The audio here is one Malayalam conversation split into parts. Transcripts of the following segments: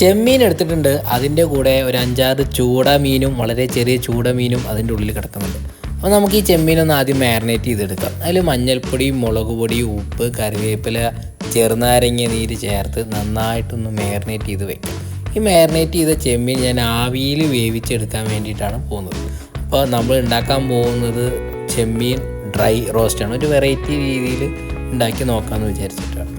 ചെമ്മീൻ എടുത്തിട്ടുണ്ട് അതിന്റെ കൂടെ ഒരു അഞ്ചാറ് ചൂട മീനും വളരെ ചെറിയ ചൂട മീനും അതിന്റെ ഉള്ളിൽ കിടക്കുന്നുണ്ട്. അപ്പോൾ നമുക്ക് ഈ ചെമ്മീനൊന്ന് ആദ്യം മാരിനേറ്റ് ചെയ്തെടുക്കാം. അതിൽ മഞ്ഞൾപ്പൊടി മുളക് പൊടി ഉപ്പ് കറിവേപ്പില ചെറുനാരങ്ങ നീര് ചേർത്ത് നന്നായിട്ടൊന്ന് മാരിനേറ്റ് ചെയ്ത് വെക്കാം. ഈ മാരിനേറ്റ് ചെയ്ത ചെമ്മീൻ ഞാൻ ആവിയിൽ വേവിച്ചെടുക്കാൻ വേണ്ടിയിട്ടാണ് പോകുന്നത്. അപ്പോൾ നമ്മൾ ഉണ്ടാക്കാൻ പോകുന്നത് ചെമ്മീൻ ഡ്രൈ റോസ്റ്റാണ്. ഒരു വെറൈറ്റി രീതിയിൽ ഉണ്ടാക്കി നോക്കാമെന്ന് വിചാരിച്ചിട്ടാണ്.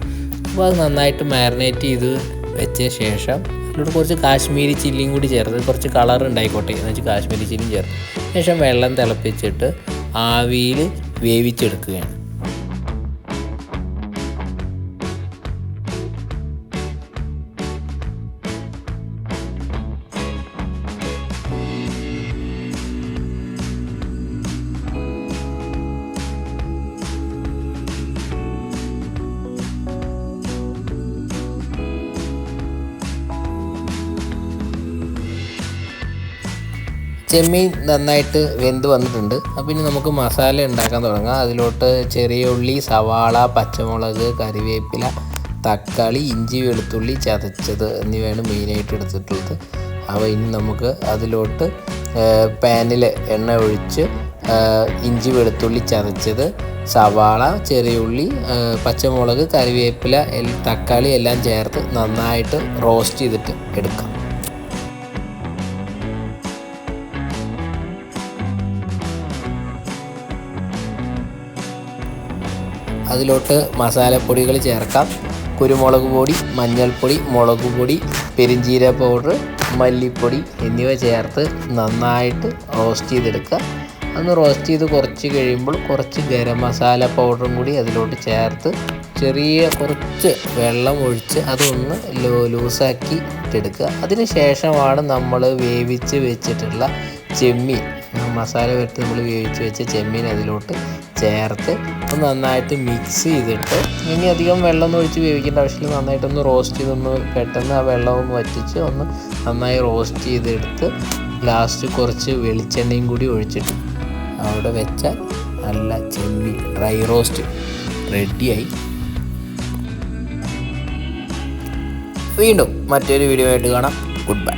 അപ്പോൾ അത് നന്നായിട്ട് മാരിനേറ്റ് ചെയ്ത് വെച്ച ശേഷം അതിലൂടെ കുറച്ച് കാശ്മീരി ചില്ലിയും കൂടി ചേർത്ത് കുറച്ച് കളർ ഉണ്ടായിക്കോട്ടെ എന്ന് വെച്ചാൽ കാശ്മീരി ചില്ലിയും ചേർത്ത്. ശേഷം വെള്ളം തിളപ്പിച്ചിട്ട് ആവിയിൽ വേവിച്ചെടുക്കുകയാണ്. ചെമ്മീൻ നന്നായിട്ട് വെന്ത് വന്നിട്ടുണ്ട്. അപ്പോൾ ഇനി നമുക്ക് മസാല ഉണ്ടാക്കാൻ തുടങ്ങാം. അതിലോട്ട് ചെറിയ ഉള്ളി സവാള പച്ചമുളക് കറിവേപ്പില തക്കാളി ഇഞ്ചി വെളുത്തുള്ളി ചതച്ചത് എന്നിവയാണ് മെയിനായിട്ട് എടുത്തിട്ടുള്ളത്. അപ്പോൾ ഇനി നമുക്ക് അതിലോട്ട് പാനിൽ എണ്ണ ഒഴിച്ച് ഇഞ്ചി വെളുത്തുള്ളി ചതച്ചത് സവാള ചെറിയ ഉള്ളി പച്ചമുളക് കറിവേപ്പില തക്കാളി എല്ലാം ചേർത്ത് നന്നായിട്ട് റോസ്റ്റ് ചെയ്തിട്ട് എടുക്കാം. അതിലോട്ട് മസാലപ്പൊടികൾ ചേർക്കാം. കുരുമുളക് പൊടി മഞ്ഞൾപ്പൊടി മുളക് പൊടി പെരിഞ്ചീര പൗഡർ മല്ലിപ്പൊടി എന്നിവ ചേർത്ത് നന്നായിട്ട് റോസ്റ്റ് ചെയ്തെടുക്കുക. അന്ന് റോസ്റ്റ് ചെയ്ത് കുറച്ച് കഴിയുമ്പോൾ കുറച്ച് ഗരം മസാല പൗഡറും കൂടി അതിലോട്ട് ചേർത്ത് ചെറിയ കുറച്ച് വെള്ളം ഒഴിച്ച് അതൊന്ന് ലോ ലൂസാക്കി ഇട്ടെടുക്കുക. അതിന് ശേഷമാണ് നമ്മൾ വേവിച്ച് വെച്ചിട്ടുള്ള ചെമ്മീൻ മസാല വെട്ടി നമ്മൾ വേവിച്ച് വെച്ച ചെമ്മീൻ അതിലോട്ട് ചേർത്ത് ഒന്ന് നന്നായിട്ട് മിക്സ് ചെയ്തിട്ട് ഇനി അധികം വെള്ളം ഒന്നും ഒഴിച്ച് വേവിക്കേണ്ട ആവശ്യമില്ല. നന്നായിട്ടൊന്ന് റോസ്റ്റ് ചെയ്തൊന്ന് പെട്ടെന്ന് ആ വെള്ളം ഒന്ന് വറ്റിച്ച് ഒന്ന് നന്നായി റോസ്റ്റ് ചെയ്തെടുത്ത് ലാസ്റ്റ് കുറച്ച് വെളിച്ചെണ്ണയും കൂടി ഒഴിച്ചിട്ട് അവിടെ വെച്ച നല്ല ചെമ്മീൻ ഡ്രൈ റോസ്റ്റ് റെഡിയായി വീണ്ടും മറ്റൊരു വീഡിയോ ആയിട്ട് കാണാം. Good bye